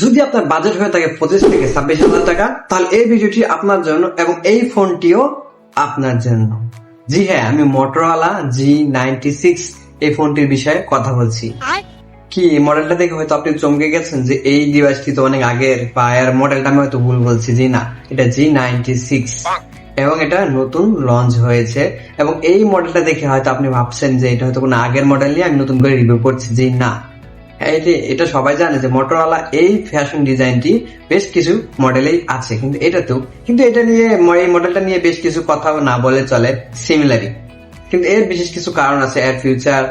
যদি আপনার বাজেট হয়ে থাকে পঁচিশ থেকে ছাব্বিশ হাজার টাকা তাহলে এই ভিডিওটি আপনার জন্য এবং এই ফোনটিও আপনার জন্য। জি হ্যাঁ আমি মোটরওয়ালা জি নাইনটি সিক্স এই ফোনটির বিষয়ে কথা বলছি। কি মডেলটা দেখে হয়তো আপনি চমকে গেছেন যে এই ডিভাইসটি তো অনেক আগের বা এর মডেলটা আমি হয়তো ভুল বলছি জি না। এটা জি নাইনটি সিক্স এবং এটা নতুন লঞ্চ হয়েছে। এবং এই মডেলটা দেখে হয়তো আপনি ভাবছেন যে এটা হয়তো কোনো আগের মডেল নিয়ে আমি নতুন করে রিভিউ করছি জি না। এটি এটা সবাই জানে যে মোটরওয়ালা এই ফ্যাশন ডিজাইনটি বেশ কিছু মডেলেই আছে, কিন্তু এটাতেও। কিন্তু এটা নিয়ে, এই মডেলটা নিয়ে বেশ কিছু কথা না বলে চলে সিমিলারি কিন্তু এর বিশেষ কিছু কারণ আছে এর ফিউচার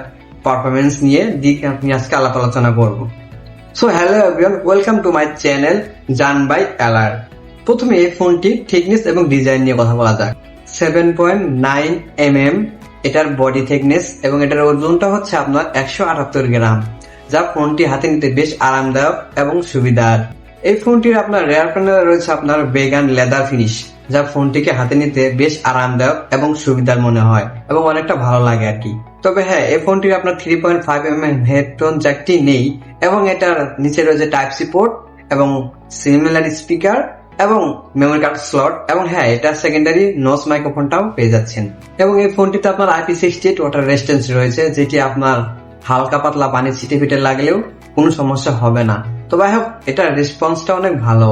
পারফরমেন্স নিয়ে, দিক আমি আজকে আলাপ আলোচনা করব। So hello everyone welcome to my channel জান বাই অ্যালার প্রথমে এই ফোনটি থিকনেস এবং ডিজাইন নিয়ে কথা বলা যাক। Seven point nine M M এটার বডি থিকনেস এবং এটার ওজনটা হচ্ছে আপনার একশো আটাত্তর গ্রাম। যা ফোনটি হাতে নিতে বেশ আরামদায়ক এবং সুবিধার। এই ফোনটির আপনার রেয়ার প্যানেলে রয়েছে আপনার বেগান লেদার ফিনিশ যা ফোনটিকে হাতে নিতে বেশ আরামদায়ক এবং সুবিধার মনে হয় এবং অনেকটা ভালো লাগে আর কি। তবে হ্যাঁ এই ফোনটির আপনার three point five M M headphone জ্যাকটি নেই এবং এটার নিচে রয়েছে টাইপ সি পোর্ট এবং সিমিলার স্পিকার এবং মেমোরি কার্ড স্লট এবং হ্যাঁ এটা সেকেন্ডারি নোস মাইক্রোফোনটাও পেয়ে যাচ্ছেন। এবং এই ফোনটিতে আপনার আইপি সিক্সটি ওয়াটার রেজিস্ট্যান্স রয়েছে, যেটি আপনার হালকা পাতলা পানি ছিটে ফিটে লাগলেও কোনো সমস্যা হবে না। তো তবে হোক, এটার রেসপন্সটা অনেক ভালো।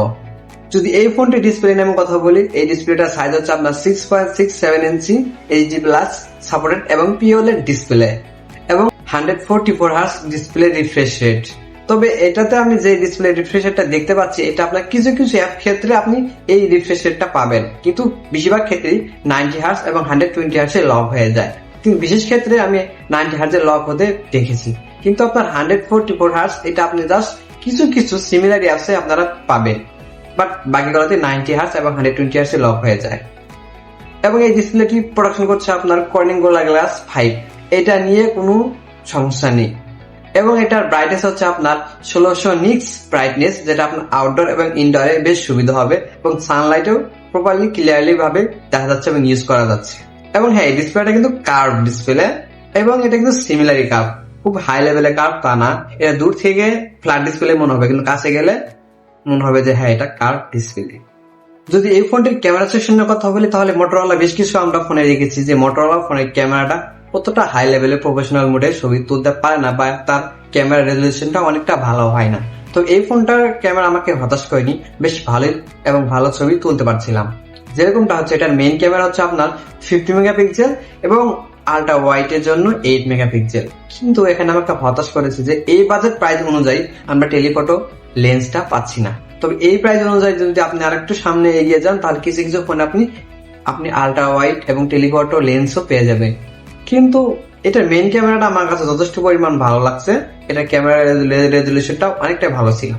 যদি এই ফোনটি ডিসপ্লে নামে কথা বলি, এই ডিসপ্লেটার সাইজ হচ্ছে আপনার six point six seven inch HD plus supported এবং পিওলের ডিসপ্লে এবং hundred forty four hertz display refresh rate তবে এটাতে আমি যে ডিসপ্লে রিফ্রেশ রেটটা দেখতে পাচ্ছি, এটা আপনার কিছু কিছু অ্যাপ ক্ষেত্রে আপনি এই রিফ্রেশ রেটটা পাবেন। কিন্তু বেশিরভাগ ক্ষেত্রেই নাইনটি হার্স এবং হান্ড্রেড টোয়েন্টি হার্সে লক হয়ে যায়। বিশেষ ক্ষেত্রে আমি নাইনটি হার্সে লক হতে দেখেছি। কিন্তু আপনার হান্ড্রেড ফোরটি ফোর হার্স এটা আপনি জাস্ট কিছু কিছু সিমিলার অ্যাপসে আপনারা পাবেন। বাট বাকিগুলোতে নাইনটি হার্স এবং হান্ড্রেড টোয়েন্টি হার্সে লক হয়ে যায়। এবং এই ডিসপ্লেটি প্রোডাকশন করছে আপনার কর্নিং গোলা গ্লাস ফাইভ এটা নিয়ে কোনো সমস্যা নেই। এবং এটার ব্রাইটনেস হচ্ছে আপনার ষোলোশো নিক্স ব্রাইটনেস যেটা আপনার আউটডোর এবং ইনডোরে বেশ সুবিধা হবে এবং সানলাইটেও প্রপারলি ক্লিয়ারলি ভাবে দেখা যাচ্ছে এবং ইউজ করা যাচ্ছে। এবং হ্যাঁ এই ডিসপ্লেটা কিন্তু কার্ভ ডিসপ্লে এবং এটা কিন্তু সিমিলারি কার্ভ খুব হাই লেভেলের কার্ভ তা না। এটা দূর থেকে ফ্ল্যাট ডিসপ্লে মনে হবে, কিন্তু কাছে গেলে মনে হবে যে হ্যাঁ এটা কার্ভ ডিসপ্লে যদি এই ফোনটির ক্যামেরা সেকশনের কথা বলি, তাহলে মোটরওয়ালা বেশ কিছু আমরা ফোনে রেখেছি যে মোটরওয়ালা ফোনের ক্যামেরাটা কতটা হাই লেভেলে প্রফেশনাল মোডে ছবি তুলতে পারে না বা তার ক্যামেরা রেজলিউশনটা অনেকটা ভালো হয় না। তো এই ফোনটার ক্যামেরা আমাকে হতাশ করেনি। বেশ ভালোই এবং ভালো ছবি তুলতে পারছিলাম। যেরকমটা হচ্ছে, এটার মেইন ক্যামেরা হচ্ছে আপনার ফিফটি মেগাপিক্সেল এবং আল্ট্রা ওয়াইটের জন্য এইট মেগাপিক্সেল কিন্তু এখানে আমাকে হতাশ করেছে যে, এই বাজেট প্রাইস অনুযায়ী আমরা টেলিফটো লেন্সটা পাচ্ছি না। তবে এই প্রাইস অনুযায়ী যদি আপনি আরেকটু সামনে এগিয়ে যান, তাহলে কিছু কিছু ফোনে আপনি আপনি আল্ট্রা ওয়াইড এবং টেলিফটো লেন্সও পেয়ে যাবেন। কিন্তু এটার মেইন ক্যামেরাটা আমার কাছে যথেষ্ট পরিমাণ ভালো লাগছে। এটা ক্যামেরা রেজলিউশনটা অনেকটাই ভালো ছিল।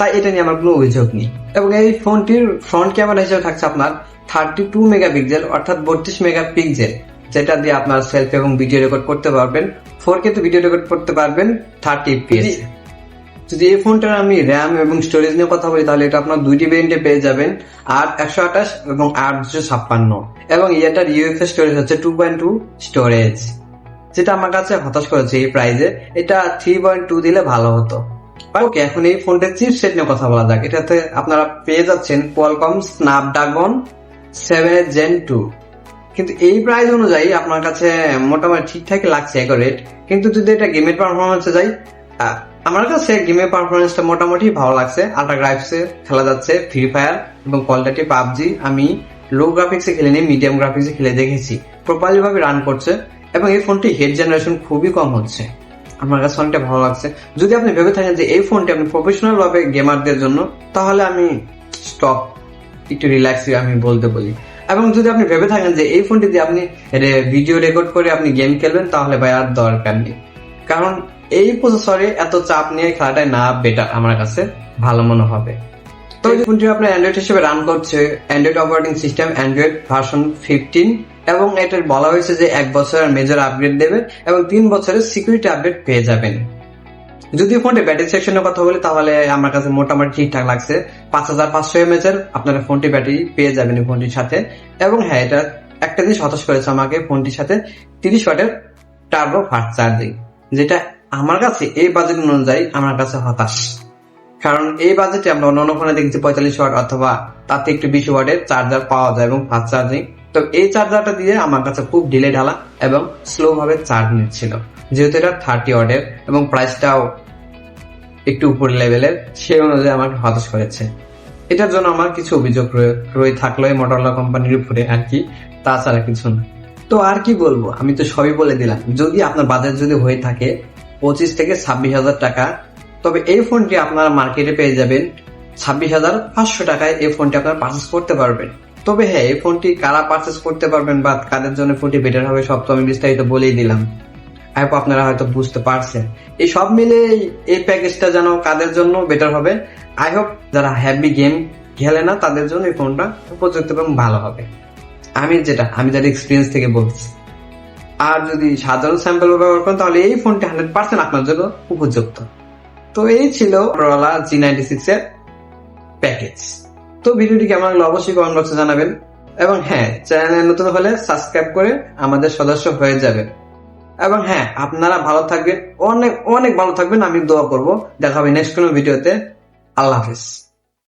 তাই এটা নিয়ে আমার কোনো অভিযোগ নেই। এবং এই ফোনটির ফ্রন্ট ক্যামেরা হিসেবে থাকছে আপনার থার্টি টু মেগাপিক্সেল অর্থাৎ বত্রিশ মেগাপিক্সেল যেটা দিয়ে আপনার সেলফি এবং ভিডিও রেকর্ড করতে পারবেন। ফোর কে তো ভিডিও রেকর্ড করতে পারবেন থার্টি পিএস যদি এই ফোনটার আমি র্যাম এবং স্টোরেজ নিয়ে কথা বলি, তাহলে এটা আপনার দুইটি ভেরিয়েন্টে পেয়ে যাবেন আট একশো আঠাশ এবং আট দুশো ছাপ্পান্ন। এবং এটার ইউএফএ স্টোরেজ হচ্ছে টু পয়েন্ট টু স্টোরেজ যেটা আমার কাছে হতাশ করেছে এই প্রাইজে এটা থ্রি পয়েন্ট টু দিলে ভালো হতো। ওকে, এখন এই ফোনটার চিপসেট নিয়ে কথা বলা যাক। এটাতে আপনারা পেয়ে যাচ্ছেন Qualcomm Snapdragon seven gen two কিন্তু এই প্রাইস অনুযায়ী আপনার কাছে মোটামুটি ঠিকঠাকই লাগছে রেট কিন্তু যদি এটা গেমের পারফরমেন্সে যাই আমার কাছে গেমের পারফরমেন্সটা মোটামুটি ভালো লাগছে। আল্ট্রা গ্রাফিক্সে খেলা যাচ্ছে ফ্রি ফায়ার এবং কোয়ালিটি পাবজি। আমি লো গ্রাফিক্সে খেলে নিই মিডিয়াম গ্রাফিক্সে খেলে দেখেছি। প্রপারলি ভাবে রান করছে এবং এই ফোনটি হেড জেনারেশন খুবই কম হচ্ছে। আমার কাছে অনেকটা ভালো লাগছে। যদি আপনি ভেবে থাকেন যে এই ফোনটি আপনি প্রফেশনাল ভাবে গেমারদের জন্য, তাহলে আমি স্টপ একটু রিল্যাক্স আমি বলতে বলি। এবং যদি আপনি ভেবে থাকেন যে এই ফোনটি দিয়ে আপনি ভিডিও রেকর্ড করে আপনি গেম খেলবেন, তাহলে ভাই আর দরকার নেই। কারণ এই প্রসেসরে এত চাপ নিয়ে খেলাটাই না বেটার আমার কাছে ভালো মনে হবে। তো এই ফোনটি আপনার অ্যান্ড্রয়েড হিসেবে রান করছে Android operating system Android version fifteen এবং এটার বলা হয়েছে যে এক বছরের মেজর আপগ্রেড দেবে এবং তিন বছরের সিকিউরিটি আপডেট পেয়ে যাবেন। যদি ফোনটি ব্যাটারি সেকশনের কথা বলি, তাহলে আমার কাছে মোটামুটি ঠিকঠাক লাগছে। পাঁচ হাজার পাঁচশো এমএচ এর আপনারা ফোনটি ব্যাটারি পেয়ে যাবেন এই ফোনটির সাথে। এবং হ্যাঁ এটা একটা জিনিস হতাশ করেছে আমাকে ফোনটির সাথে, তিরিশ ওয়াটের টার্বো ফাস্ট চার্জিং যেটা আমার কাছে এই বাজেট অনুযায়ী আমার কাছে হতাশ। কারণ এই বাজেটে আমরা অন্য ফোনে দেখছি পঁয়তাল্লিশ ওয়াট অথবা তাতে একটু বিশ ওয়াটের চার্জার পাওয়া যায় এবং ফাস্ট চার্জিং তো এই চার্জারটা দিয়ে আমার কাছে খুব ডিলে ঢালা এবং স্লো ভাবে চার্জ নিচ্ছিল। যেহেতু এটা থার্টি ওয়াটের এবং প্রাইসটাও একটু উপর লেভেলের সেই অনুযায়ী আমাকে হতাশ করেছে। এটার জন্য আমার কিছু অভিযোগ রয়ে থাকল এই মোটরলা কোম্পানির উপরে আর কি, তাছাড়া কিছু না। তো আর কি বলব? আমি তো সবই বলে দিলাম। যদি আপনার বাজেট যদি হয়ে থাকে পঁচিশ থেকে ছাব্বিশ হাজার টাকা, তবে এই ফোনটি আপনারা মার্কেটে পেয়ে যাবেন ছাব্বিশ হাজার পাঁচশো টাকায় এই ফোনটি আপনারা পারচেস করতে পারবেন। তবে হ্যাঁ এই ফোনটি কারা পারচেস করতে পারবেন বা কাদের জন্য ফোনটি বেটার হবে, সব তো আমি বিস্তারিত বলেই দিলাম। আই আপনারা হয়তো বুঝতে পারছেন। এই সব মিলে এই- প্যাকেজটা যেন কাদের জন্য বেটার হবে আই হোপ যারা হ্যাভি গেম খেলে না, তাদের জন্য এই ফোনটা উপযুক্ত এবং ভালো হবে। আমি যেটা, আমি যার এক্সপিরিয়েন্স থেকে বলছি। আর যদি সাধারণ স্যাম্পল ব্যবহার করেন, তাহলে এই ফোনটি হান্ড্রেড পার্সেন্ট আপনার জন্য উপযুক্ত। তো এই ছিল Motorola জি নাইনটি সিক্স এর প্যাকেজ তো ভিডিওটি কেমন লাগল অবশ্যই কমেন্ট বক্সে জানাবেন। এবং হ্যাঁ চ্যানেলে নতুন হলে সাবস্ক্রাইব করে আমাদের সদস্য হয়ে যাবেন। এবং হ্যাঁ আপনারা ভালো থাকবেন, অনেক অনেক ভালো থাকবেন। আমি দোয়া করব। দেখা হবে নেক্সট কোনো ভিডিওতে আল্লাহ হাফিজ।